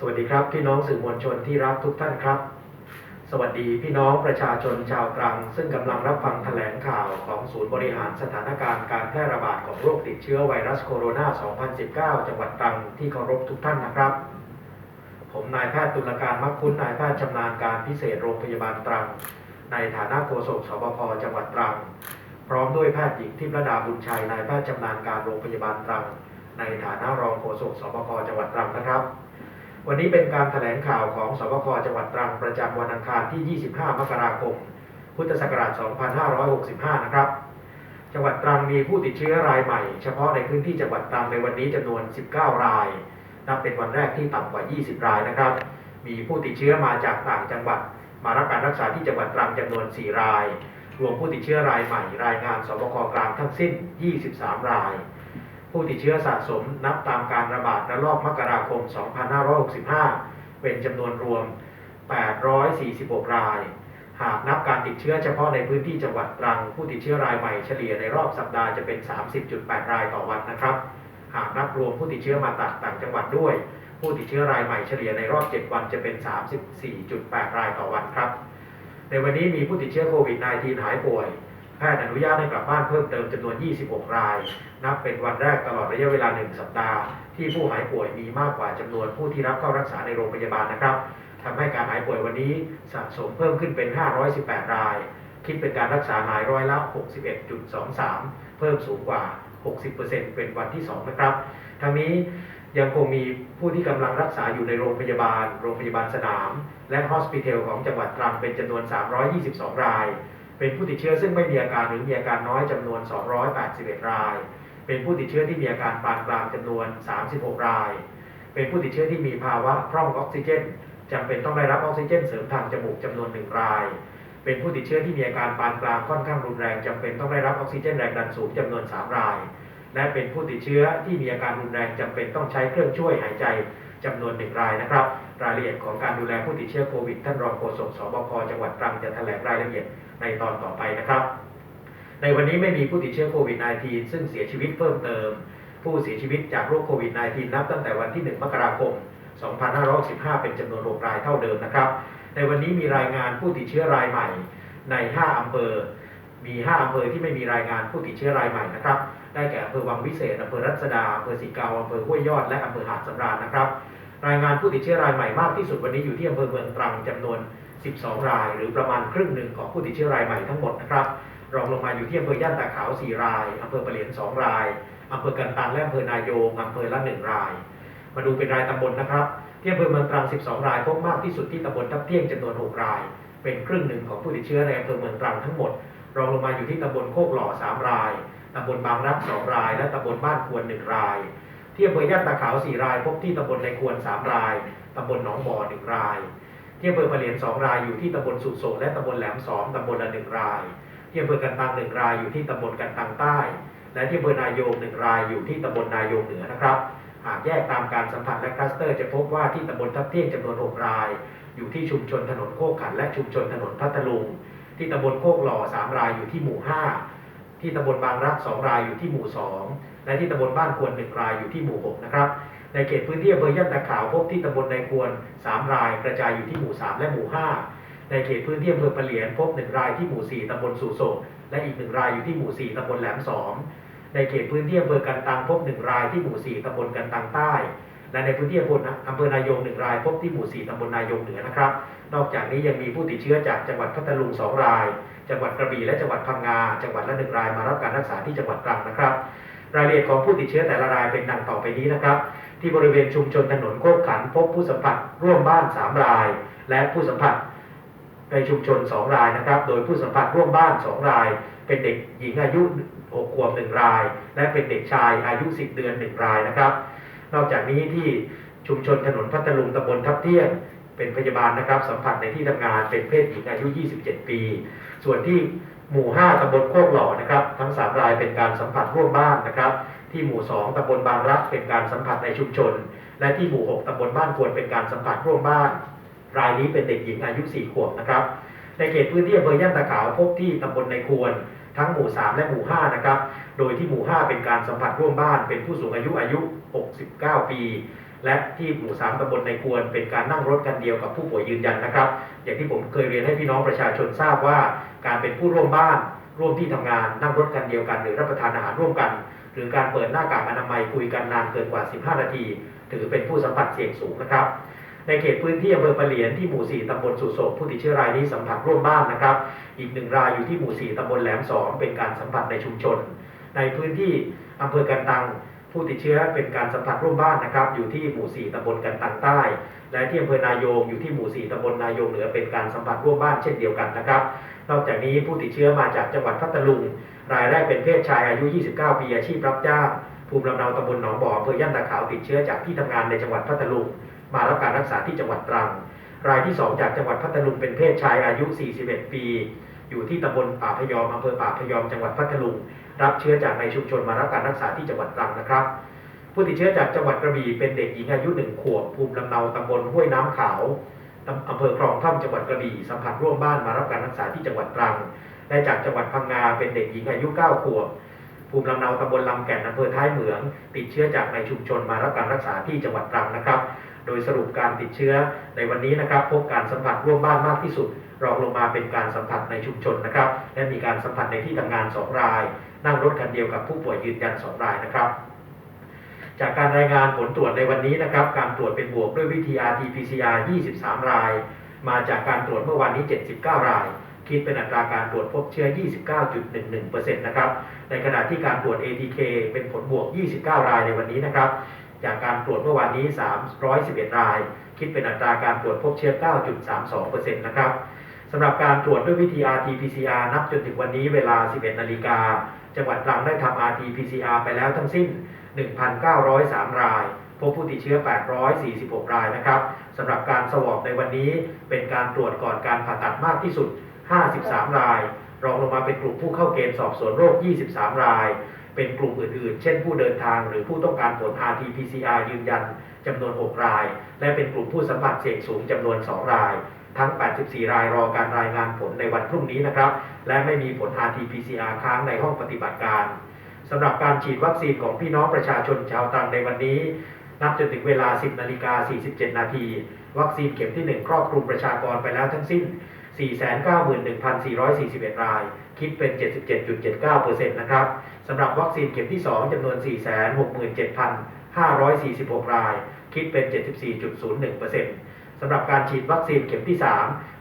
สวัสดีครับ พี่น้องสื่อมวลชนที่รักทุกท่านครับ สวัสดีพี่น้องประชาชนชาวตรัง ซึ่งกำลังรับฟังแถลงข่าวของศูนย์บริหารสถานการณ์การแพร่ระบาดของโรคติดเชื้อไวรัสโคโรนา 2019 จังหวัดตรังที่เคารพทุกท่านนะครับ ผมนายแพทย์ตุลการมักคุ้นนายแพทย์ชำนาญการพิเศษโรงพยาบาลตรัง ในฐานะโฆษกสบคจังหวัดตรัง พร้อมด้วยแพทย์หญิงทิพระดาบุญชัยนายแพทย์ชำนาญการโรงพยาบาลตรัง ในฐานะรองโฆษกสบคจังหวัดตรังนะครับ วันนี้เป็นการแถลงข่าวของสบคจังหวัดตรังประจำวันอังคารที่ 25 มกราคม พุทธศักราช 2565 นะครับ จังหวัดตรังมีผู้ติดเชื้อรายใหม่ เฉพาะในพื้นที่จังหวัดตรังในวันนี้จำนวน 19 ราย นับเป็นวันแรกที่ต่ำกว่า 20 รายนะครับ มีผู้ติดเชื้อมาจากต่างจังหวัด มารับการรักษาที่จังหวัดตรังจำนวน 4 ราย รวมผู้ติดเชื้อรายใหม่ รายงานสบคกลางทั้งสิ้น 23 ราย ผู้ติดเชื้อสะสมนับตามการระบาดระลอกมกราคม 2565 เป็นจำนวนรวม 846 ราย หากนับการติดเชื้อเฉพาะในพื้นที่จังหวัดตรัง ผู้ติดเชื้อรายใหม่เฉลี่ยในรอบสัปดาห์จะเป็น 30.8 รายต่อวันนะครับ หากนับรวมผู้ติดเชื้อมาจากต่างจังหวัดด้วย ผู้ติดเชื้อรายใหม่เฉลี่ยในรอบ 7 วันจะเป็น 34.8 รายต่อวันครับ ในวันนี้มีผู้ติดเชื้อโควิด -19 หายป่วย แพทย์อนุญาตให้กลับบ้านเพิ่มเติมจำนวน 26 ราย นับเป็นวันแรกตลอดระยะเวลา 1 สัปดาห์ ที่ผู้หายป่วยมีมากกว่าจำนวนผู้ที่รับเข้ารักษาในโรงพยาบาลนะครับทำให้การหายป่วยวันนี้สะสมเพิ่มขึ้นเป็น 518 ราย คิดเป็นการรักษาหายร้อยละ 61.23 เพิ่มสูงกว่า 60%เป็นวันที่ 2 นะครับทั้งนี้ยังคงมีผู้ที่กำลังรักษาอยู่ในโรงพยาบาล โรงพยาบาลสนาม และฮอสพิทอลของจังหวัดตรังเป็นจำนวน 322 ราย เป็นผู้ติดเชื้อซึ่งไม่มีอาการหรือมีอาการน้อยจำนวน 281 ราย เป็นผู้ติดเชื้อที่มีอาการปานกลางจำนวน 36 ราย เป็นผู้ติดเชื้อที่มีภาวะพร่องออกซิเจนจำเป็นต้องได้รับออกซิเจนเสริมทางจมูกจำนวน1ราย เป็นผู้ติดเชื้อที่มีอาการปานกลางค่อนข้างรุนแรงจำเป็นต้องได้รับออกซิเจนแรงดันสูงจำนวน 3 ราย และเป็นผู้ติดเชื้อที่มีอาการรุนแรงจำเป็นต้องใช้เครื่องช่วยหายใจจำนวนหนึ่งรายนะครับ รายละเอียดของการดูแลผู้ติดเชื้อโควิดท่านรองโฆษกสบคจังหวัดตรังจะแถลงรายละเอียด ในตอนต่อไปนะครับ ในวันนี้ไม่มีผู้ติดเชื้อโควิด -19 ซึ่งเสียชีวิตเพิ่มเติม ผู้เสียชีวิตจากโรคโควิด -19 นับตั้งแต่วันที่ 1 มกราคม 2515เป็นจำนวน6รายเท่าเดิมนะครับ ในวันนี้มีรายงานผู้ติดเชื้อรายใหม่ ใน 5 อำเภอ มี 5 อำเภอที่ไม่มีรายงานผู้ติดเชื้อรายใหม่นะครับ ได้แก่อำเภอวังวิเศษอำเภอรัศดาอำเภอสีเกาอำเภอห้วยยอด และอำเภอหาดสำราญนะครับ รายงานผู้ติดเชื้อรายใหม่มากที่สุดวันนี้อยู่ที่อำเภอเมืองตรังจำนวน 12 ราย หรือประมาณครึ่งหนึ่งของผู้ติดเชื้อรายใหม่ทั้งหมดนะครับ รองลงมาอยู่ที่อำเภอย่านตาขาว 4 รายอำเภอปะเหลียน 2 รายอำเภอกันตังและอำเภอนายโยงอำเภอละ 1 ราย มาดูเป็นรายตำบลนะครับ ที่อำเภอเมืองตรัง 12 รายพบมากที่สุดที่ตำบลทับเที่ยงจำนวน 6 ราย เป็นครึ่งหนึ่งของผู้ติดเชื้อในอำเภอเมืองตรังทั้งหมด รองลงมาอยู่ที่ตำบลโคกหล่อ 3 รายตำบลบางรัก 2 ราย และตำบลบ้านควร 1 รายที่อำเภอย่านตาขาว 4 ราย พบที่ตำบลในควร 3 รายตำบลหนองบ่อ 1 ราย ที่อำเภอปะเหลียน2รายอยู่ที่ตำบลสุโสและตำบลแหลมสองตำบลละ1รายที่อำเภอกันตัง1รายอยู่ที่ตำบลกันตังใต้ และที่อำเภอนายโยงรายอยู่ที่ตำบลนายงเหนือนะครับ หากแยกตามการสัมผัสและคลัสเตอร์จะพบว่าที่ตำบลทับเที่ยงจำนวน6ราย อยู่ที่ชุมชนถนนโคกขันและชุมชนถนนพัทลุง ที่ตำบลโคกหล่อ3รายอยู่ที่หมู่5ที่ตำบลบางรัก2รายอยู่ที่หมู่2และที่ตำบลบ้านควร1รายอยู่ที่หมู่6นะครับ ในเขตพื้นที่อำเภอย่านตะขาวพบที่ตำบลในควร 3 ราย กระจายอยู่ที่หมู่ 3 และหมู่ 5 ในเขตพื้นที่อำเภอปะเหลียนพบ 1 รายที่หมู่ 4ตำบลสุโสกและอีก 1 รายอยู่ที่หมู่ 4ตำบลแหลมสองในเขตพื้นที่อำเภอกันตังพบ 1 รายที่หมู่ 4ตำบลกันตังใต้และในพื้นที่อำเภออำเภอนายง1ราย พบที่หมู่ 4 ตำบลนายงเหนือนะครับ นอกจากนี้ยังมีผู้ติดเชื้อจากจังหวัดพัทลุง 2 ราย จังหวัดกระบี่และจังหวัดพังงา จังหวัดละ1รายมารับการรักษาที่จังหวัดตรังนะครับ รายละเอียดของผู้ติดเชื้อแต่ละรายเป็นดังต่อไปนี้นะครับ ที่บริเวณชุมชนถนนโคกขันพบผู้สัมผัสร่วมบ้าน 3 ราย และผู้สัมผัสในชุมชน 2 รายนะครับ โดยผู้สัมผัสร่วมบ้าน 2 ราย เป็นเด็กหญิงอายุ 6 ขวบ 1 ราย และเป็นเด็กชายอายุ 10 เดือน 1 รายนะครับ นอกจากนี้ที่ชุมชนถนนพัทลุงตำบลทับเที่ยงเป็นพยาบาลนะครับสัมผัสในที่ทำงานเป็นเพศหญิงอายุ 27 ปี ส่วนที่หมู่ 5ตำบลโคกหล่อนะครับ ทั้ง 3 รายเป็นการสัมผัสร่วมบ้านนะครับ ที่หมู่ 2ตำบลบางรักเป็นการสัมผัสในชุมชน และที่หมู่ 6ตำบลบ้านควรเป็นการสัมผัสร่วมบ้าน รายนี้เป็นเด็กหญิงอายุ 4 ขวบนะครับ ในเขตพื้นที่อำเภอย่านตะขาวพบที่ตำบลในควร ทั้งหมู่ 3 และหมู่ 5 นะครับ โดยที่หมู่ 5 เป็นการสัมผัสร่วมบ้าน เป็นผู้สูงอายุอายุ 69 ปี และที่หมู่สามตำบลในควร เป็นการนั่งรถกันเดียวกับผู้ป่วยยืนยันนะครับ อย่างที่ผมเคยเรียนให้พี่น้องประชาชนทราบว่า การเป็นผู้ร่วมบ้าน ร่วมที่ทำงานนั่งรถกันเดียวกัน หรือรับประทานอาหารร่วมกัน หรือการเปิดหน้ากากอนามัยคุยกันนานเกินกว่า 15 นาที ถือเป็นผู้สัมผัสเสี่ยงสูงนะครับ ในเขตพื้นที่อำเภอปะเหลียนที่หมู่ 4ตำบลสุโสกผู้ติดเชื้อรายนี้สัมผัสร่วมบ้านนะครับ อีกหนึ่งรายอยู่ที่หมู่ 4ตำบลแหลมสองเป็นการสัมผัสในชุมชน ในพื้นที่อำเภอกันตัง ผู้ติดเชื้อเป็นการสัมผัสร่วมบ้านนะครับ อยู่ที่หมู่ 4ตำบลกันตังใต้ และที่อำเภอนายงอยู่ที่หมู่ 4ตำบลนายงเหนือเป็นการสัมผัสร่วมบ้านเช่นเดียวกันนะครับ นอกจากนี้ผู้ติดเชื้อมาจากจังหวัดพัทลุง รายแรกเป็นเพศชายอายุ 29 ปีอาชีพรับจ้างภูมิลำเนาตำบลหนองบ่ออำเภอย่านตาขาวติดเชื้อจากที่ทำงานในจังหวัดพัทลุง มารับการรักษาที่จังหวัดตรัง รายที่ 2 จากจังหวัดพัทลุงเป็นเพศชายอายุ 41 ปี อยู่ที่ตำบลป่าพยอมอำเภอป่าพยอมจังหวัดพัทลุง รับเชื้อจากในชุมชนมารับการรักษาที่จังหวัดตรังนะครับ ผู้ติดเชื้อจากจังหวัดกระบี่เป็นเด็กหญิงอายุหนึ่งขวบภูมิลำเนาตำบลห้วยน้ำขาวอำเภอคลองท่อมจังหวัดกระบี่สัมผัสร่วมบ้านมารับการรักษาที่จังหวัดตรังและจากจังหวัดพังงาเป็นเด็กหญิงอายุ9ขวบภูมิลำเนาตำบลลำแก่นอำเภอท้ายเหมือง ติดเชื้อจากในชุมชนมารับการรักษาที่จังหวัดตรังนะครับ โดยสรุปการติดเชื้อในวันนี้นะครับ พบการสัมผัสร่วมบ้านมากที่สุด รองลงมาเป็นการสัมผัสในชุมชนนะครับ และมีการสัมผัสในที่ทำงาน2ราย นั่งรถคันเดียวกับผู้ป่วยยืนยัน2รายนะครับ จากการรายงานผลตรวจในวันนี้นะครับ การตรวจเป็นบวกด้วยวิธี RT-PCR 23 ราย มาจากการตรวจเมื่อวานนี้ 79 ราย คิดเป็นอัตราการตรวจพบเชื้อ 29.11%นะครับ ในขณะที่การตรวจ ATK เป็นผลบวก 29 รายในวันนี้นะครับ จากการตรวจเมื่อวานนี้ 311 ราย คิดเป็นอัตราการตรวจพบเชื้อ 9.32%นะครับ สำหรับการตรวจด้วยวิธี RT-PCR นับจนถึงวันนี้เวลา 11 นาฬิกา จังหวัดตรังได้ทำ RT-PCR ไปแล้วทั้งสิ้น 1,903 ราย พบผู้ติดเชื้อ 846 รายนะครับสำหรับการสวอปในวันนี้เป็นการตรวจก่อนการผ่าตัดมากที่สุด 53 ราย รองลงมาเป็นกลุ่มผู้เข้าเกณฑ์สอบสวนโรค 23 ราย เป็นกลุ่มอื่นๆ เช่นผู้เดินทางหรือผู้ต้องการผล RT-PCR ยืนยันจำนวน 6 ราย และเป็นกลุ่มผู้สัมผัสเสี่ยงสูงจำนวน 2 ราย ทั้ง 84 รายรอการรายงานผลในวันพรุ่งนี้นะครับ และไม่มีผล RT-PCR ค้างในห้องปฏิบัติการสำหรับการฉีดวัคซีนของพี่น้องประชาชนชาวตรังในวันนี้ นับจนถึงเวลา 10 นาฬิกา 47 นาที วัคซีนเข็มที่ 1 ครอบคลุมประชากรไปแล้วทั้งสิ้น 491,441 ราย คิดเป็น 77.79%นะครับสำหรับวัคซีนเข็มที่ 2จำนวน 467,546 ราย คิดเป็น 74.01% สำหรับการฉีดวัคซีนเข็มที่ 3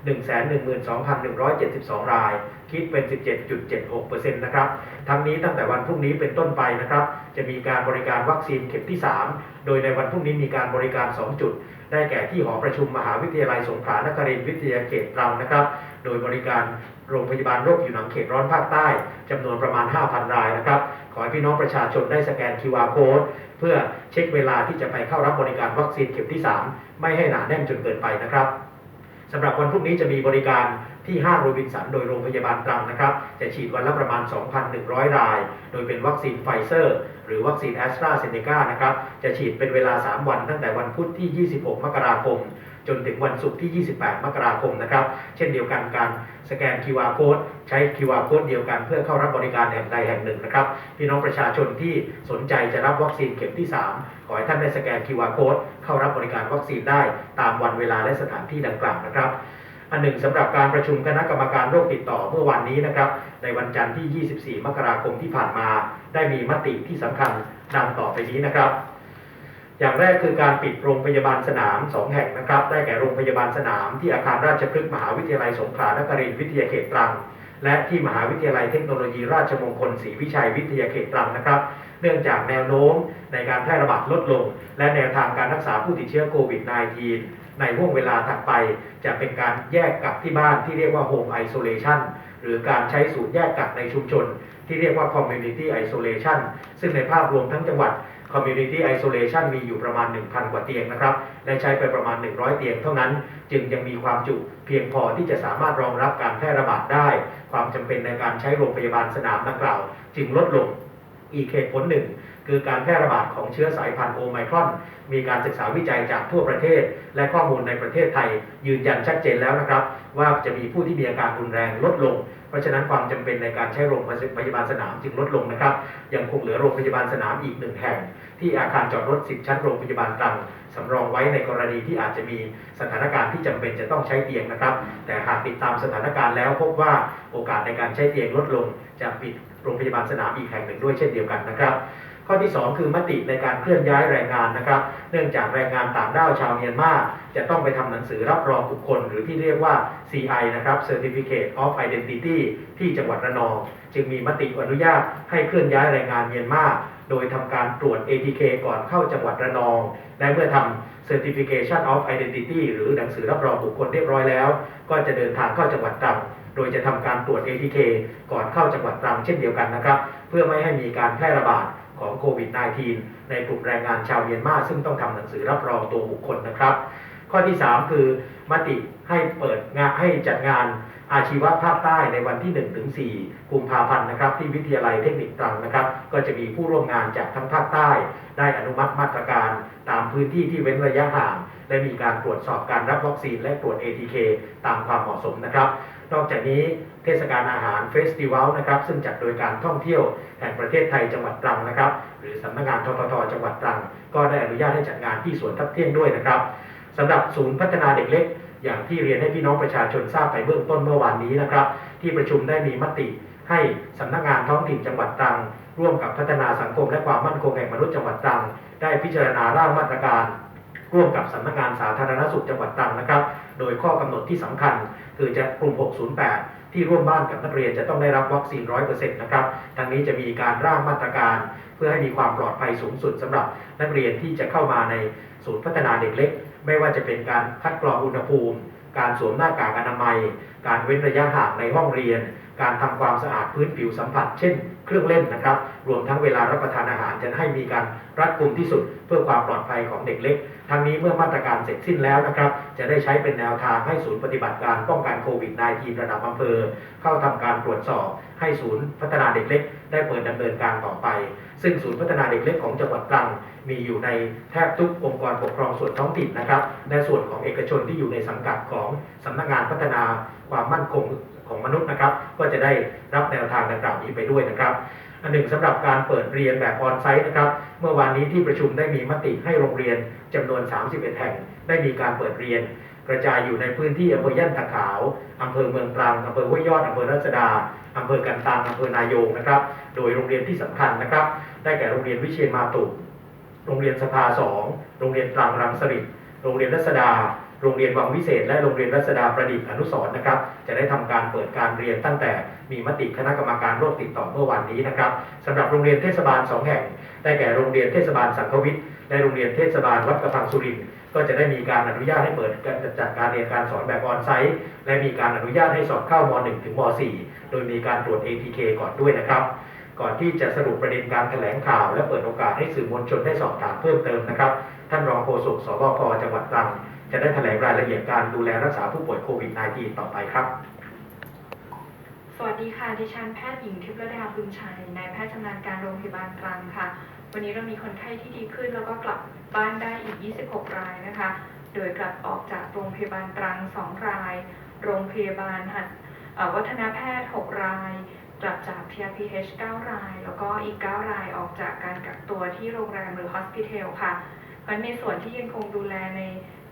112,172 รายคิดเป็น 17.76%นะครับ ทั้งนี้ตั้งแต่วันพรุ่งนี้เป็นต้นไปนะครับ จะมีการบริการวัคซีนเข็มที่ 3 โดยในวันพรุ่งนี้มีการบริการ 2 จุด ได้แก่ที่หอประชุมมหาวิทยาลัยสงขลานครินทร์วิทยาเขตตรังนะครับ โดยบริการโรงพยาบาลโรคผิวหนังเขตร้อนภาคใต้จำนวนประมาณ 5,000 รายนะครับ ขอให้พี่น้องประชาชนได้สแกน QR code เพื่อเช็คเวลาที่จะไปเข้ารับบริการวัคซีนเข็มที่ 3 ไม่ให้หนาแน่นจนเกินไปนะครับสำหรับวันพรุ่งนี้จะมีบริการ ที่ห้างโรบินสันโดยโรงพยาบาลตรังนะครับ จะฉีดวันละประมาณ 2,100 ราย โดยเป็นวัคซีนไฟเซอร์ หรือวัคซีนแอสตราเซเนกานะครับ จะฉีดเป็นเวลา 3 วันตั้งแต่วันพุธที่ 26 มกราคม จนถึงวันศุกร์ที่ 28 มกราคมนะครับ เช่นเดียวกันการสแกน QR code ใช้ QR code เดียวกันเพื่อเข้ารับบริการแห่งใดแห่งหนึ่งนะครับ พี่น้องประชาชนที่สนใจจะรับวัคซีนเข็มที่ 3 ขอให้ท่านได้สแกน QR code เข้ารับบริการวัคซีนได้ตามวันเวลาและสถานที่ดังกล่าวนะครับ อันหนึ่งสำหรับการประชุมคณะกรรมการโรคติดต่อเมื่อวันนี้นะครับ ในวันจันทร์ที่ 24 มกราคมที่ผ่านมา ได้มีมติที่สำคัญดังต่อไปนี้นะครับ อย่างแรกคือการปิดโรงพยาบาลสนาม 2 แห่งนะครับ ได้แก่โรงพยาบาลสนามที่อาคารราชพฤกษ์มหาวิทยาลัยสงขลานครินทร์วิทยาเขตตรังและที่มหาวิทยาลัยเทคโนโลยีราชมงคลศรีวิชัยวิทยาเขตตรังนะครับ เนื่องจากแนวโน้มในการแพร่ระบาดลดลง และแนวทางการรักษาผู้ติดเชื้อโควิด -19 ในห่วงเวลาถัดไป จะเป็นการแยกกักที่บ้านที่เรียกว่า Home Isolation หรือการใช้สูตรแยกกักในชุมชน ที่เรียกว่า Community Isolation ซึ่งในภาพรวมทั้งจังหวัด Community Isolation มีอยู่ประมาณ 1,000 กว่าเตียงนะครับ และใช้ไปประมาณ 100 เตียงเท่านั้น จึงยังมีความจุเพียงพอที่จะสามารถรองรับการแพร่ระบาดได้ ความจำเป็นในการใช้โรงพยาบาลสนามดังกล่าว จึงลดลงอีกเหตุผลหนึ่ง คือการแพร่ระบาดของเชื้อสายพันธุ์โอไมครอน มีการศึกษาวิจัยจากทั่วประเทศ และข้อมูลในประเทศไทย ยืนยันชัดเจนแล้วนะครับ ว่าจะมีผู้ที่มีอาการรุนแรงลดลง เพราะฉะนั้นความจำเป็นในการใช้โรงพยาบาลสนามจึงลดลงนะครับ ยังคงเหลือโรงพยาบาลสนามอีกหนึ่งแห่ง ที่อาคารจอดรถ 10 ชั้นโรงพยาบาลตรังสำรองไว้ในกรณีที่อาจจะมีสถานการณ์ที่จำเป็นจะต้องใช้เตียงนะครับ แต่หากติดตามสถานการณ์แล้วพบว่าโอกาสในการใช้เตียงลดลงจะปิดโรงพยาบาลสนามอีกแห่งหนึ่งด้วยเช่นเดียวกันนะครับ ข้อที่ 2 คือมติในการเคลื่อนย้ายแรงงานนะครับ เนื่องจากแรงงานต่างด้าวชาวเมียนมาจะต้องไปทำหนังสือรับรองบุคคล หรือที่เรียกว่า CI นะครับ Certificate of Identity ที่จังหวัดระนอง จึงมีมติอนุญาตให้เคลื่อนย้ายแรงงานเมียนมาโดยทำการตรวจ ATK ก่อนเข้าจังหวัดระนอง และเมื่อทำ Certification of Identity หรือหนังสือรับรองบุคคลเรียบร้อยแล้ว ก็จะเดินทางเข้าจังหวัดตรังโดยจะทำการตรวจ ATK ก่อนเข้าจังหวัดตรังเช่นเดียวกันนะครับ เพื่อไม่ให้มีการแพร่ระบาด ของโควิด -19 ในกลุ่มแรงงานชาวเมียนมาซึ่งต้องทำหนังสือรับรองตัวบุคคลนะครับ ข้อที่ 3 คือมติให้เปิดงานให้จัดงานอาชีวะภาคใต้ในวันที่1ถึง4กุมภาพันธ์นะครับ ที่วิทยาลัยเทคนิคตรังนะครับ ก็จะมีผู้ร่วมงานจากทั้งภาคใต้ ได้อนุมัติมาตรการตามพื้นที่ที่เว้นระยะห่าง และมีการตรวจสอบการรับวัคซีนและตรวจ ATK ตามความเหมาะสมนะครับ นอกจากนี้เทศกาลอาหารเฟสติวัลนะครับซึ่งจัดโดยการท่องเที่ยวแห่งประเทศไทยจังหวัดตรังนะครับ หรือสำนักงานทททจังหวัดตรัง ก็ได้อนุญาตให้จัดงานที่สวนทับเที่ยงด้วยนะครับสำหรับศูนย์พัฒนาเด็กเล็กอย่างที่เรียนให้พี่น้องประชาชนทราบไปเบื้องต้นเมื่อวานนี้นะครับ ที่ประชุมได้มีมติให้สำนักงานท้องถิ่นจังหวัดตรัง ร่วมกับพัฒนาสังคมและความมั่นคงแห่งมนุษย์จังหวัดตรัง ได้พิจารณาร่างมาตรการ ร่วมกับสำนักงานสาธารณสุขจังหวัดตรังนะครับ โดยข้อกำหนดที่สำคัญ คือจะกลุ่ม 608 ที่ร่วมบ้านกับนักเรียนจะต้องได้รับวัคซีน 100%นะครับทางนี้จะมีการร่างมาตรการ เพื่อให้มีความปลอดภัยสูงสุดสำหรับนักเรียนที่จะเข้ามาในศูนย์พัฒนาเด็กเล็ก ไม่ว่าจะเป็นการคัดกรองอุณหภูมิ การสวมหน้ากากอนามัย การเว้นระยะห่างในห้องเรียน การทำความสะอาดพื้นผิวสัมผัส เช่น เครื่องเล่นนะครับ รวมทั้งเวลารับประทานอาหารจะให้มีการรัดกุมที่สุด เพื่อความปลอดภัยของเด็กเล็ก ทั้งนี้เมื่อมาตรการเสร็จสิ้นแล้วนะครับ จะได้ใช้เป็นแนวทางให้ศูนย์ปฏิบัติการป้องกันโควิด -19 ระดับอำเภอ เข้าทำการตรวจสอบ ให้ศูนย์พัฒนาเด็กเล็ก ได้เปิดดำเนินการต่อไป ซึ่งศูนย์พัฒนาเด็กเล็กของจังหวัดตรังมีอยู่ในแทบทุกองค์กรปกครองส่วนท้องถิ่นนะครับและส่วนของเอกชนที่อยู่ในสังกัดของสำนักงานพัฒนาความมั่นคง ของมนุษย์นะครับ ก็จะได้รับแนวทางดังกล่าวนี้ไปด้วยนะครับ อันหนึ่งสำหรับการเปิดเรียนแบบออนไซต์นะครับเมื่อวานนี้ที่ประชุมได้มีมติให้โรงเรียนจำนวน 31 แห่ง ได้มีการเปิดเรียน กระจายอยู่ในพื้นที่อำเภอย่านตะขาวอำเภอเมืองตรังอำเภอห้วยยอดอำเภอรัชดาอำเภอกันตังอำเภอนายงนะครับ โดยโรงเรียนที่สำคัญนะครับ ได้แก่โรงเรียนวิเชียรมาตุโรงเรียนสภาสองโรงเรียนตรังรังสฤษโรงเรียนรัศดา โรงเรียนวังวิเศษ และโรงเรียนรัศดาประดิษฐ์อนุสร์นะครับ จะได้ทำการเปิดการเรียนตั้งแต่มีมติคณะกรรมการโรคติดต่อเมื่อวานนี้นะครับสำหรับโรงเรียนเทศบาล 2 แห่ง ได้แก่โรงเรียนเทศบาลสังควิทย์และโรงเรียนเทศบาลวัดกระพังสุรินทร์ก็จะได้มีการอนุญาตให้เปิดการจัดการเรียนการสอนแบบออนไซต์และมีการอนุญาตให้สอบเข้าม .1 ถึงม .4 โดยมีการตรวจ ATK ก่อนด้วยนะครับ ก่อนที่จะสรุปประเด็นการแถลงข่าว และเปิดโอกาสให้สื่อมวลชนได้สอบถามเพิ่มเติมนะครับ ท่านรองโฆษกสบคจังหวัดตรัง จะได้แถลงรายละเอียดการดูแลรักษาผู้ป่วยโควิด -19 ต่อไปครับ สวัสดีค่ะ ดิฉันแพทย์หญิงทิพย์ระดาบุญชัย นายแพทย์ชำนาญการโรงพยาบาลตรังค่ะ วันนี้เรามีคนไข้ที่ดีขึ้นแล้วก็กลับบ้านได้อีก 26 รายนะคะ โดยกลับออกจากโรงพยาบาลตรัง 2 ราย โรงพยาบาลหัดวัฒนแพทย์ 6 ราย กลับจาก PRPH 9 ราย แล้วก็อีก 9 รายออกจากการกักตัวที่โรงแรมหรือ Hospital ค่ะเพราะในส่วนที่ยังคงดูแลใน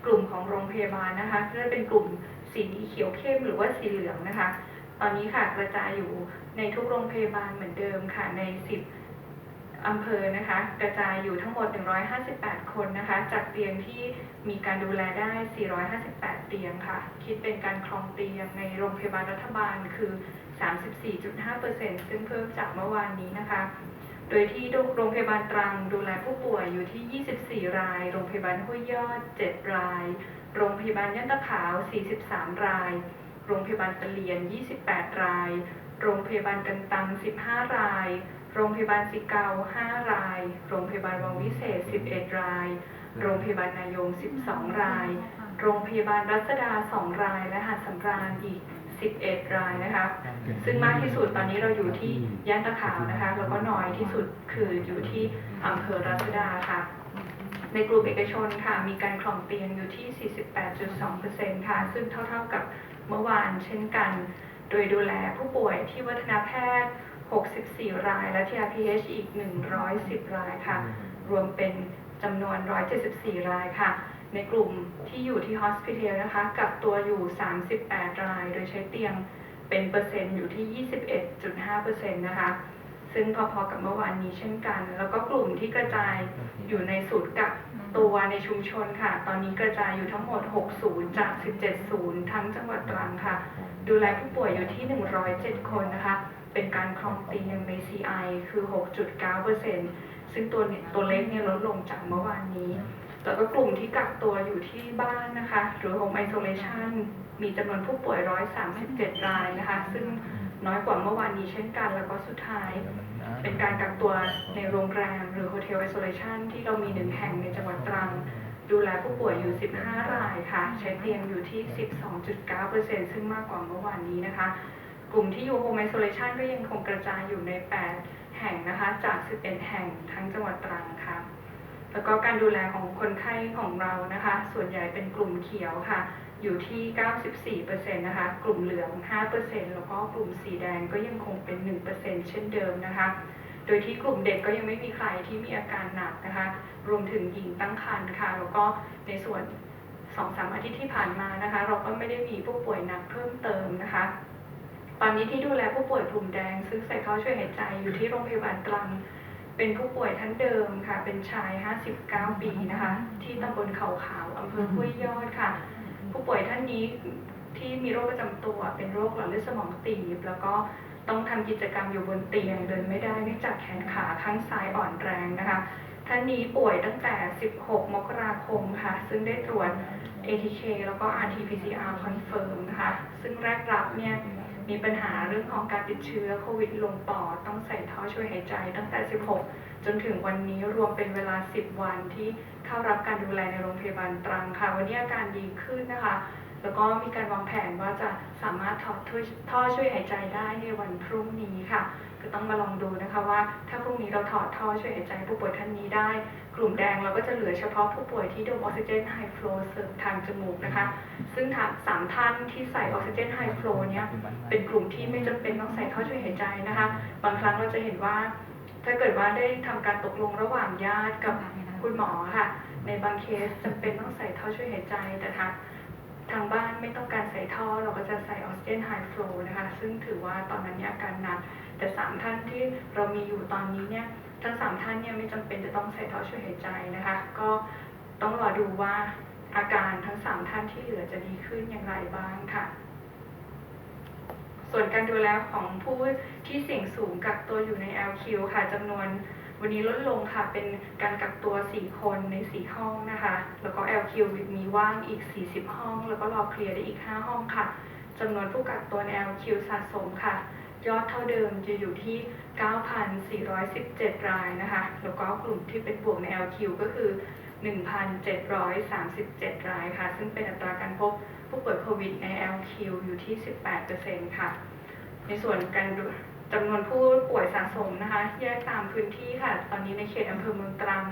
กลุ่มของโรงพยาบาลนะคะก็จะเป็นกลุ่มสีเขียวเข้มหรือว่าสีเหลืองนะคะ ตอนนี้ค่ะกระจายอยู่ในทุกโรงพยาบาลเหมือนเดิมค่ะใน 10 อำเภอนะคะ กระจายอยู่ทั้งหมด 158 คนนะคะ จากเตียงที่มีการดูแลได้ 458 เตียงค่ะ คิดเป็นการครองเตียงในโรงพยาบาลรัฐบาลคือ 34.5%ซึ่งเพิ่มจากเมื่อวานนี้นะคะ โดยที่โรงพยาบาลตรังดูแลผู้ป่วยอยู่ที่ 24 ราย โรงพยาบาลห้วยยอด 7 ราย โรงพยาบาลย่านตะขาว 43 ราย โรงพยาบาลตะเลียน 28 ราย โรงพยาบาลกันตัง 15 ราย โรงพยาบาลสิเกา 5 ราย โรงพยาบาลวังวิเศษ 11 ราย โรงพยาบาลนายง 12 ราย โรงพยาบาลรัศดา 2 ราย และหาดสำราญอีก 11 รายนะคะ ซึ่งมากที่สุดตอนนี้เราอยู่ที่ย่านตะขาวนะคะ แล้วก็น้อยที่สุดคืออยู่ที่อำเภอรัชดาค่ะ ในกลุ่มเอกชนค่ะ มีการครองเตียงอยู่ที่ 48.2%ค่ะ ซึ่งเท่าๆกับเมื่อวานเช่นกัน โดยดูแลผู้ป่วยที่วัฒนแพทย์ 64 ราย และ TRPH อีก 110 รายค่ะ รวมเป็นจำนวน 174 รายค่ะ ในกลุ่มที่อยู่ที่ Hospital นะคะกักตัวอยู่ 38 ราย โดยใช้เตียงเป็นเปอร์เซ็นต์อยู่ที่ 21.5%นะคะ ซึ่งพอๆกับเมื่อวานนี้เช่นกัน แล้วก็กลุ่มที่กระจายอยู่ในศูนย์กักตัวในชุมชนค่ะ ตอนนี้กระจายอยู่ทั้งหมด 6 ศูนย์จาก 17 ศูนย์ทั้งจังหวัดตรังค่ะ ดูแลผู้ป่วยอยู่ที่ 107 คนนะคะ เป็นการครองเตียงใน CI คือ 6.9%ซึ่งตัวนี่ยตัวเลขเนี่ยลดลงจากเมื่อวานนี้ แล้วก็กลุ่มที่กักตัวอยู่ที่บ้านนะคะ หรือ Home Isolation มีจำนวนผู้ป่วย 137 รายนะคะ ซึ่งน้อยกว่าเมื่อวานนี้เช่นกัน แล้วก็สุดท้าย เป็นการกักตัวในโรงแรมหรือ Hotel Isolation ที่เรามีหนึ่งแห่งในจังหวัดตรัง ดูแลผู้ป่วยอยู่ 15 รายค่ะ ใช้เตียงอยู่ที่ 12.9%ซึ่งมากกว่าเมื่อวานนี้นะคะ กลุ่มที่อยู่ Home Isolation ก็ยังคงกระจายอยู่ใน 8 แห่งนะคะ จาก 11 แห่งทั้งจังหวัดตรังค่ะ แล้วก็การดูแลของคนไข้ของเรานะคะ ส่วนใหญ่เป็นกลุ่มเขียวค่ะ อยู่ที่ 94%นะคะ กลุ่มเหลือง 5%แล้วก็กลุ่มสีแดงก็ยังคงเป็น 1%เช่นเดิมนะคะ โดยที่กลุ่มเด็กก็ยังไม่มีใครที่มีอาการหนักนะคะ รวมถึงหญิงตั้งครรภ์ค่ะ แล้วก็ในส่วนสอสาอาทิตย์ที่ผ่านมานะคะ เราก็ไม่ได้มีผู้ป่วยหนักเพิ่มเติมนะคะ ตอนนี้ที่ดูแลผู้ป่วยกลุ่มแดง ซึ่งใส่ท่อช่วยหายใจอยู่ที่โรงพยาบาลตรัง เป็นผู้ป่วยท่านเดิมค่ะ เป็นชาย 59 ปีนะคะ ที่ตำบลเขาขาวอำเภอห้วยยอดค่ะ ผู้ป่วยท่านนี้ที่มีโรคประจำตัวเป็นโรคหลอดเลือดสมองตีบ แล้วก็ต้องทำกิจกรรมอยู่บนเตียงเดินไม่ได้เนื่องจากแขนขาข้างซ้ายอ่อนแรงนะคะ ท่านนี้ป่วยตั้งแต่ 16 มกราคมค่ะ ซึ่งได้ตรวจ ATK แล้วก็ RT-PCR confirm นะคะ ซึ่งแรกรับเนี่ย มีปัญหาเรื่องของการติดเชื้อโควิดลงปอดต้องใส่ท่อช่วยหายใจตั้งแต่ 16 จนถึงวันนี้รวมเป็นเวลา 10 วันที่เข้ารับการดูแลในโรงพยาบาลตรังค่ะ วันนี้อาการดีขึ้นนะคะ แล้วก็มีการวางแผนว่าจะสามารถถอดท่อช่วยหายใจได้ในวันพรุ่งนี้ค่ะ ก็ต้องมาลองดูนะคะว่า ถ้าพรุ่งนี้เราถอดท่อช่วยหายใจผู้ป่วยท่านนี้ได้ กลุ่มแดงเราก็จะเหลือเฉพาะผู้ป่วยที่ดมออกซิเจนไฮฟลูเสริมทางจมูกนะคะ ซึ่งสามท่านที่ใส่ออกซิเจนไฮฟลูเนี่ยเป็นกลุ่มที่ไม่จำเป็นต้องใส่ท่อช่วยหายใจนะคะ บางครั้งเราจะเห็นว่า ถ้าเกิดว่าได้ทำการตกลงระหว่างญาติกับคุณหมอค่ะ ในบางเคสจำเป็นต้องใส่ท่อช่วยหายใจแต่ทางทางบ้านไม่ต้องการใส่ท่อเราก็จะใส่ออกซิเจนไฮฟลูนะคะ ซึ่งถือว่าตอนนั้นเนี่ยอาการหนักแต่สามท่านที่เรามีอยู่ตอนนี้เนี่ย ทั้งสามท่านเนี่ยไม่จำเป็นจะต้องใส่ท่อช่วยหายใจนะคะ ก็ต้องรอดูว่าอาการทั้งสามท่านที่เหลือจะดีขึ้นอย่างไรบ้างค่ะ ส่วนการดูแลของผู้ที่เสี่ยงสูงกักตัวอยู่ใน LQ ค่ะจำนวนวันนี้ลดลงค่ะ เป็นการกักตัว 4 คนใน 4 ห้องนะคะ แล้วก็ LQ มีว่างอีก 40 ห้อง แล้วก็รอเคลียร์ได้อีก 5 ห้องค่ะจำนวนผู้กักตัวใน LQ สะสมค่ะ ยอดเท่าเดิมจะอยู่ที่ 9,417 รายนะคะ แล้วก็กลุ่มที่เป็นบวกใน LQ ก็คือ 1,737 รายค่ะ ซึ่งเป็นอัตราการพบผู้ป่วยโควิดใน LQ อยู่ที่ 18%ค่ะ ในส่วนการจำนวนผู้ป่วยสะสมนะคะ แยกตามพื้นที่ค่ะ ตอนนี้ในเขตอำเภอเมืองตรัง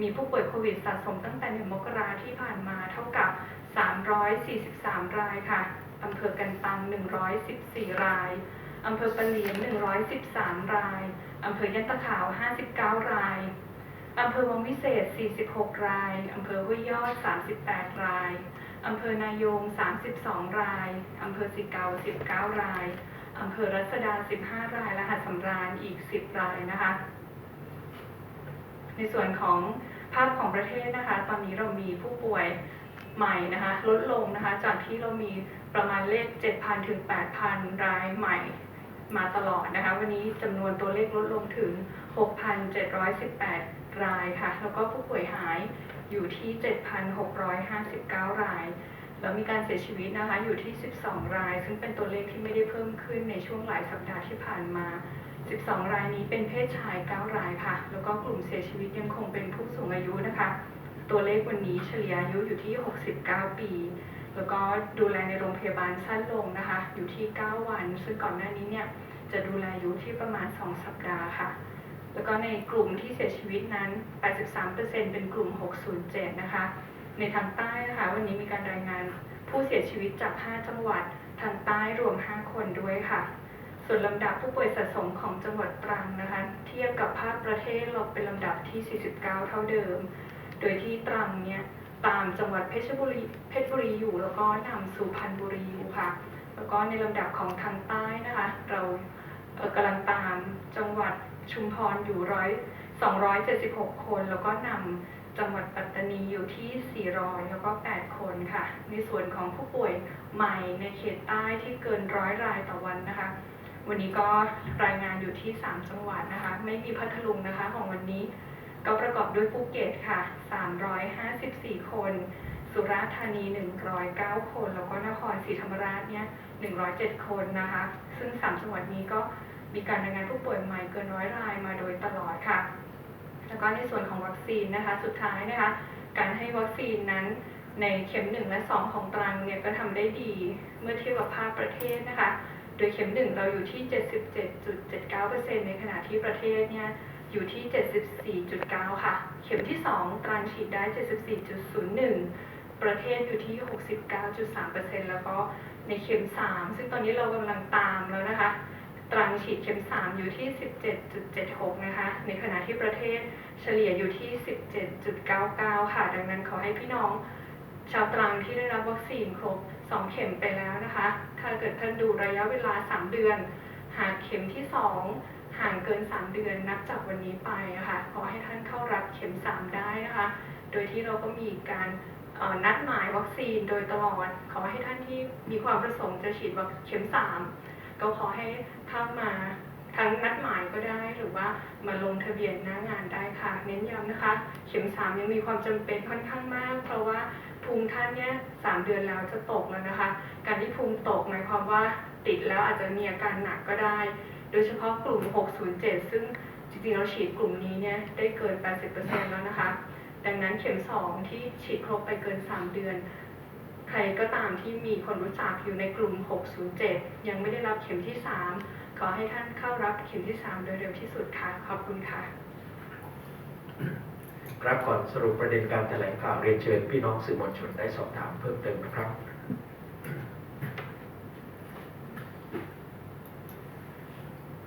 มีผู้ป่วยโควิดสะสมตั้งแต่1มกราที่ผ่านมาเท่ากับ 343 รายค่ะอำเภอกันตัง 114 ราย อำเภอปะเหลียน 113 ราย อำเภอยันตะขาว 59 ราย อำเภอวังวิเศษ 46 ราย อำเภอห้วยยอด 38 ราย อำเภอนายง 32 ราย อำเภอสิเกา 19 ราย อำเภอรัศดา 15 รายและหาดสำราญอีก 10 รายนะคะ ในส่วนของภาพของประเทศนะคะ ตอนนี้เรามีผู้ป่วยใหม่นะคะ ลดลงนะคะ จากที่เรามีประมาณเลข 7,000 ถึง 8,000 รายใหม่ มาตลอดนะคะ วันนี้จำนวนตัวเลขลดลงถึง 6,718 รายค่ะ แล้วก็ผู้ป่วยหายอยู่ที่ 7,659 ราย แล้วมีการเสียชีวิตนะคะอยู่ที่ 12 ราย ซึ่งเป็นตัวเลขที่ไม่ได้เพิ่มขึ้นในช่วงหลายสัปดาห์ที่ผ่านมา 12 รายนี้เป็นเพศชาย 9 รายค่ะ แล้วก็กลุ่มเสียชีวิตยังคงเป็นผู้สูงอายุนะคะ ตัวเลขวันนี้เฉลี่ยอายุอยู่ที่ 69 ปี แล้วก็ดูแลในโรงพยาบาลสั้นลงนะคะ อยู่ที่ 9 วัน ซึ่งก่อนหน้านี้เนี่ยจะดูแลอยู่ที่ประมาณ 2 สัปดาห์ค่ะ แล้วก็ในกลุ่มที่เสียชีวิตนั้น 83%เป็นกลุ่ม 607 นะคะ ในทางใต้นะคะ วันนี้มีการรายงานผู้เสียชีวิตจาก 5 จังหวัดทางใต้รวม 5 คนด้วยค่ะ ส่วนลำดับผู้ป่วยสะสมของจังหวัดตรังนะคะ เทียบกับภาคประเทศเราเป็นลำดับที่ 49 เท่าเดิม โดยที่ตรังเนี่ย ตามจังหวัดเพชรบุรีเพชรบุรีอยู่ แล้วก็นำสุพรรณบุรีอยู่ค่ะ แล้วก็ในลำดับของทางใต้นะคะ เรากำลังตามจังหวัดชุมพรอยู่ร้อย276 คน แล้วก็นำจังหวัดปัตตานีอยู่ที่ 400 แล้วก็ 8 คนค่ะ ในส่วนของผู้ป่วยใหม่ในเขตใต้ที่เกินร้อยรายต่อวันนะคะ วันนี้ก็รายงานอยู่ที่ 3 จังหวัดนะคะ ไม่มีพัทลุงนะคะของวันนี้ ก็ประกอบด้วยภูเก็ตค่ะ 354 คน สุราษฎร์ธานี 109 คน แล้วก็นครศรีธรรมราชเนี่ย 107 คนนะคะ ซึ่ง 3 จังหวัดนี้ก็มีการรายงานผู้ป่วยใหม่เกินร้อยรายมาโดยตลอดค่ะ แล้วก็ในส่วนของวัคซีนนะคะ สุดท้ายนะคะ การให้วัคซีนนั้นในเข็ม 1 และ 2 ของตรังเนี่ยก็ทำได้ดีเมื่อเทียบกับภาคประเทศนะคะ โดยเข็ม 1 เราอยู่ที่ 77.79%ในขณะที่ประเทศเนี่ย อยู่ที่ 74.9 ค่ะ เข็มที่ 2ตรังฉีดได้ 74.01 ประเทศอยู่ที่ 69.3%แล้วก็ในเข็ม 3 ซึ่งตอนนี้เรากำลังตามแล้วนะคะ ตรังฉีดเข็ม 3 อยู่ที่ 17.76 นะคะ ในขณะที่ประเทศเฉลี่ยอยู่ที่ 17.99 ค่ะ ดังนั้นขอให้พี่น้อง ชาวตรังที่ได้รับวัคซีนครบ 2 เข็มไปแล้วนะคะ ถ้าเกิดท่านดูระยะเวลา 3 เดือน หากเข็มที่ 2 ห่างเกิน 3 เดือนนับจากวันนี้ไปอะค่ะขอให้ท่านเข้ารับเข็ม 3 ได้นะคะ โดยที่เราก็มีการนัดหมายวัคซีนโดยตลอด ขอให้ท่านที่มีความประสงค์จะฉีดวัคเข็ม 3 ก็ขอให้เข้ามาทั้งนัดหมายก็ได้หรือว่ามาลงทะเบียนหน้างานได้ค่ะ เน้นย้ำนะคะ เข็ม 3 ยังมีความจำเป็นค่อนข้างมาก เพราะว่าภูมิท่านเนี่ยสามเดือนแล้วจะตกแล้วนะคะ การที่ภูมิตกหมายความว่าติดแล้วอาจจะมีอาการหนักก็ได้ โดยเฉพาะกลุ่ม 607 ซึ่งจริงๆเราฉีดกลุ่มนี้เนี่ยได้เกิน 80%แล้วนะคะ ดังนั้นเข็ม 2 ที่ฉีดครบไปเกิน 3 เดือน ใครก็ตามที่มีคนรู้จักอยู่ในกลุ่ม 607 ยังไม่ได้รับเข็มที่ 3 ขอให้ท่านเข้ารับเข็มที่ 3 โดยเร็วที่สุดค่ะ ขอบคุณค่ะ ครับก่อนสรุปประเด็นการแถลงข่าวเรียนเชิญพี่น้องสื่อมวลชนได้สอบถามเพิ่มเติมนะครับ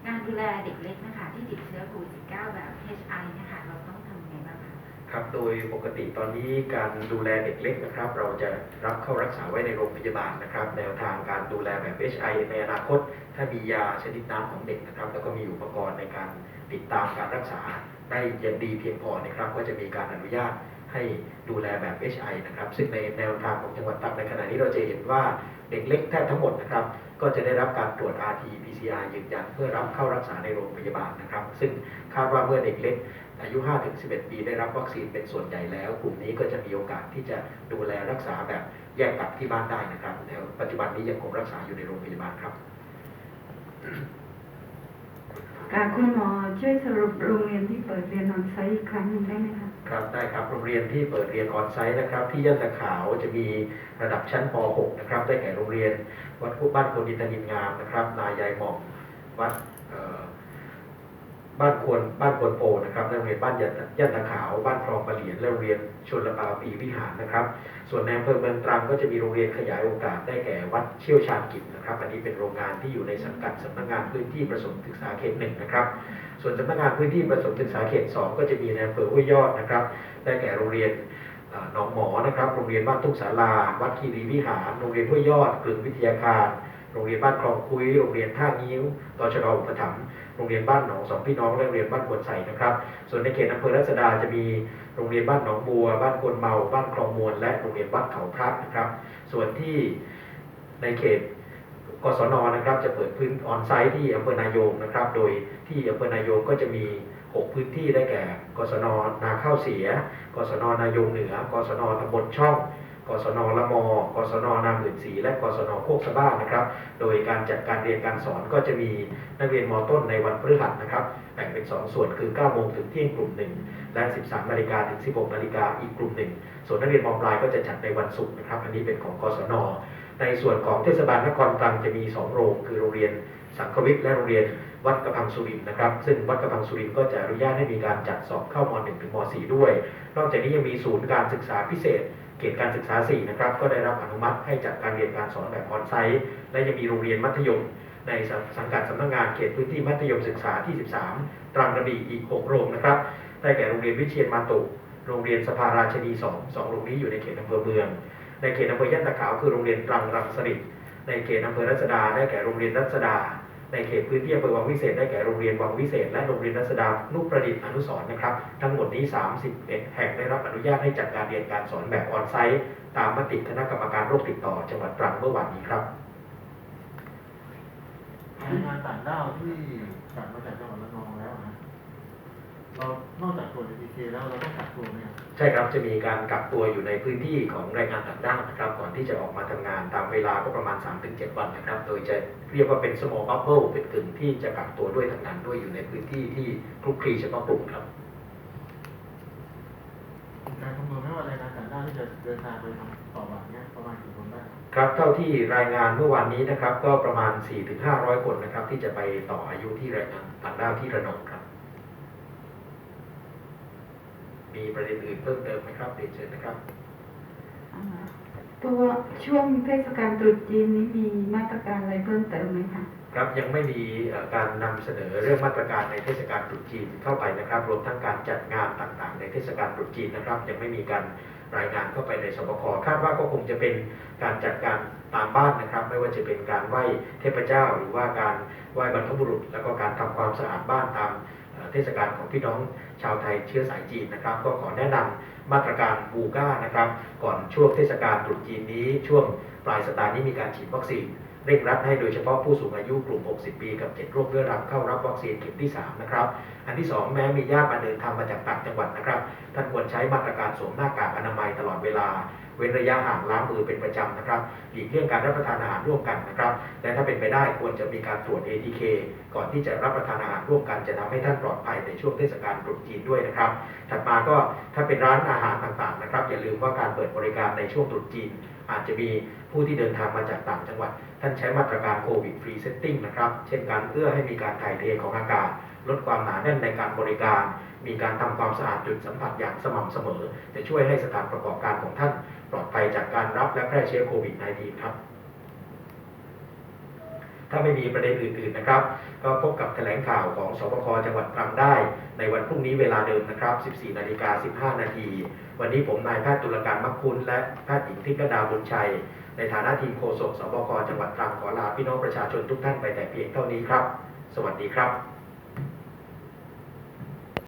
การ ดูแลเด็กเล็กนะคะที่ติดเชื้อโควิด -19 แบบ HI นะคะเราต้องทำยังไงบ้างคะครับโดยปกติตอนนี้การดูแลเด็กเล็กนะครับ เราจะรับเข้ารักษาไว้ในโรงพยาบาลนะครับ แนวทางการดูแลแบบ HI ในอนาคต ถ้ามียาชนิดน้ำของเด็กนะครับ แล้วก็มีอุปกรณ์ในการติดตามการรักษาได้ย่างดีเพียงพอนะครับ ก็จะมีการอนุญาตให้ดูแลแบบ HI นะครับ ซึ่งในแนวทางของจังหวัดตรังในขณะนี้เราจะเห็นว่าเด็กเล็กแทบทั้งหมดนะครับ ก็จะได้รับการตรวจ RT PCR ยืนยันเพื่อรับเข้ารักษาในโรงพยาบาลนะครับ ซึ่งคาดว่าเมื่อเด็กเล็กอายุ 5-11 ปีได้รับวัคซีนเป็นส่วนใหญ่แล้ว กลุ่มนี้ก็จะมีโอกาสที่จะดูแลรักษาแบบแยกกักที่บ้านได้นะครับแต่ปัจจุบันนี้ยังคงรักษาอยู่ในโรงพยาบาลครับ ค่ะคุณหมอช่วยสรุปโรงเรียนที่เปิดเรียนออนไซต์อีกครั้งหนึ่งได้ไหมคะครับได้ครับโรงเรียนที่เปิดเรียนออนไซต์นะครับ ที่ย่านตะขาวจะมีระดับชั้นป .6 นะครับ ได้แก่โรงเรียน วัดคู่บ้านโพดินทนินงามนะครับ นายายหม่อมวัดเอ่อ บ้านควรบ้านควรโปนะครับและโรงเรียนบ้านย่านย่านตะขาว บ้านคลองปะเหลียนและโรงเรียนชนละปาปีวิหารนะครับ ส่วนในอำเภอเมืองตรังก็จะมีโรงเรียนขยายโอกาสได้แก่วัดเชี่ยวชาญกิจนะครับ อันนี้เป็นโรงงานที่อยู่ในสังกัดสำนักงานพื้นที่ประสมศึกษาเขตหนึ่งนะครับส่วนสำนักงานพื้นที่ประสมศึกษาเขตสองก็จะมีในอำเภอห้วยยอดนะครับ ได้แก่โรงเรียนเอ่อหนองหมอนะครับ โรงเรียนบ้านทุ่งศาลา วัดคีรีวิหาร โรงเรียนห้วยยอดกลึงวิทยาคาร โรงเรียนบ้านคลองคุย โรงเรียนท่างิ้วตชดอุปถัมภ์ โรงเรียนบ้านหนองสองพี่น้องและโรงเรียนบ้านควนใสนะครับ ส่วนในเขตอำเภอรัศดาจะมีโรงเรียนบ้านหนองบัว บ้านควนเมา บ้านคลองมวลและโรงเรียนบ้านเขาพระนะครับ ส่วนที่ในเขตกศนนะครับจะเปิดพื้นออนไซต์ที่อำเภอนายงนะครับ โดยที่อำเภอนายงก็จะมี 6 พื้นที่ได้แก่ กศนนาข้าวเสีย กศนนายงเหนือ กศนตำบลช่อง กศนละมกศนนามื่นศรีและกศนโคกสะบ้านะครับ โดยการจัดการเรียนการสอนก็จะมีนักเรียนมต้นในวันพฤหัสนะครับแบ่งเป็น 2 ส่วนคือ 9 โมงถึงเที่ยงกลุ่มหนึ่งและ 13 นาฬิกาถึง 16 นาฬิกาอีกกลุ่มหนึ่ง ส่วนนักเรียนมปลายก็จะจัดในวันศุกร์นะครับ อันนี้เป็นของกศน ในส่วนของเทศบาลนครตรังจะมี 2 โรงคือโรงเรียนสังควิทย์และโรงเรียนวัดกระพังสุรินทร์นะครับ ซึ่งวัดกระพังสุรินทร์ก็จะอนุญาตให้มีการจัดสอบเข้าม .1 ถึงม .4 ด้วย นอกจากนี้ยังมีศูนย์การศึกษาพิเศษ ขตการศึกษา 4 นะครับ ก็ได้รับอนุมัติให้จัดการเรียนการสอนแบบออนไซต์ และยังมีโรงเรียนมัธยม ในสังกัดสำนักงานเขตพื้นที่มัธยมศึกษาที่ 13 ตรังกระบี่อีก 6 โรงนะครับ ได้แก่โรงเรียนวิเชียรมาตุโรงเรียนสภาราชนี 2 2 โรงนี้อยู่ในเขตอำเภอเมือง ในเขตอำเภอย่านตะขาวคือโรงเรียนตรังรังสฤษในเขตอำเภอรัศดาได้แก่โรงเรียนรัศดา ในเขตพื้นที่อำเภอวังวิเศษได้แก่โรงเรียนวังวิเศษและโรงเรียนรัศดานุประดิษฐ์อนุสร์นะครับ ทั้งหมดนี้ 31 แห่งได้รับอนุญาตให้จัดการเรียนการสอนแบบออนไซต์ ตามมติคณะกรรมการโรคติดต่อจังหวัดตรังเมื่อวานนี้ครับแรงงานต่างด้าวที่กลับมาจากจังหวัดระนองแล้วนะ เรานอกจากตรวจ ATK แล้วเราต้องกักตัวไหมครับใช่ครับจะมีการกักตัวอยู่ในพื้นที่ของแรงงานต่างด้าวนะครับ ก่อนที่จะออกมาทำงานตามเวลาก็ประมาณ 3-7 วันนะครับ โดยจะเรียกว่าเป็น small bubble เป็นกึ่งที่จะกักตัวด้วยทำงานด้วยอยู่ในพื้นที่ที่คลุกคลีเฉพาะกลุ่มครับมีการคำนวณไหมว่าแรงงานต่างด้าวที่จะเดินทางไปทำต่อแบบเนี้ยประมาณกี่คนได้ครับครับเท่าที่รายงานเมื่อวานนี้นะครับ ก็ประมาณ 4-500 คนนะครับ ที่จะไปต่ออายุที่แรงงานต่างด้าวที่ระนองครับ มีประเด็นอื่นเพิ่มเติมไหมครับเรียนเชิญนะครับอ่าตัวช่วงเทศกาลตรุษจีนนี้มีมาตรการอะไรเพิ่มเติมไหมคะครับยังไม่มีเอ่อการนำเสนอเรื่องมาตรการในเทศกาลตรุษจีนเข้าไปนะครับ รวมทั้งการจัดงานต่างๆ ในเทศกาลตรุษจีนนะครับ ยังไม่มีการรายงานเข้าไปในสบคคาดว่าก็คงจะเป็นการจัดการตามบ้านนะครับ ไม่ว่าจะเป็นการไหว้เทพเจ้า หรือว่าการไหว้บรรพบุรุษ แล้วก็การทำความสะอาดบ้านตาม เทศกาลของพี่น้องชาวไทยเชื้อสายจีนนะครับ ก็ขอแนะนำมาตรการบูก้านะครับ ก่อนช่วงเทศกาลตรุษจีนนี้ ช่วงปลายสัปดาห์นี้มีการฉีดวัคซีนเร่งรัดให้โดยเฉพาะผู้สูงอายุกลุ่ม 60 ปี กับ 7 โรคเรื้อรังเข้ารับวัคซีนเข็มที่ 3 นะครับ อันที่ 2 แม้มีญาติมาเดินทางมาจากต่างจังหวัดนะครับ ท่านควรใช้มาตรการสวมหน้ากากอนามัยตลอดเวลา เว้นระยะห่างล้างมือเป็นประจำนะครับ หลีกเลี่ยงการรับประทานอาหารร่วมกันนะครับ และถ้าเป็นไปได้ควรจะมีการตรวจ ATK ก่อนที่จะรับประทานอาหารร่วมกันจะทำให้ท่านปลอดภัยในช่วงเทศกาลตรุษจีนด้วยนะครับ ถัดมาก็ถ้าเป็นร้านอาหารต่างๆนะครับ อย่าลืมว่าการเปิดบริการในช่วงตรุษจีน อาจจะมีผู้ที่เดินทางมาจากต่างจังหวัด ท่านใช้มาตรการโควิดฟรีเซตติ้งนะครับ เช่นการเอื้อให้มีการถ่ายเทของอากาศ ลดความหนาแน่นในการบริการ มีการทำความสะอาดจุดสัมผัสอย่างสม่ำเสมอ จะช่วยให้สถานประกอบการของท่าน ปลอดภัยจากการรับและแพร่เชื้อโควิด -19 ครับ ถ้าไม่มีประเด็นอื่นๆนะครับ ก็พบกับแถลงข่าวของสบคจังหวัดตรังได้ ในวันพรุ่งนี้เวลาเดิมนะครับ 14 นาฬิกา 15 นาที วันนี้ผมนายแพทย์ตุลการมักคุณและแพทย์หญิงทิพย์ดาบุญชัย ในฐานะทีมโฆษกสบคจังหวัดตรังขอลาพี่น้องประชาชนทุกท่านไปแต่เพียงเท่านี้ครับ สวัสดีครับ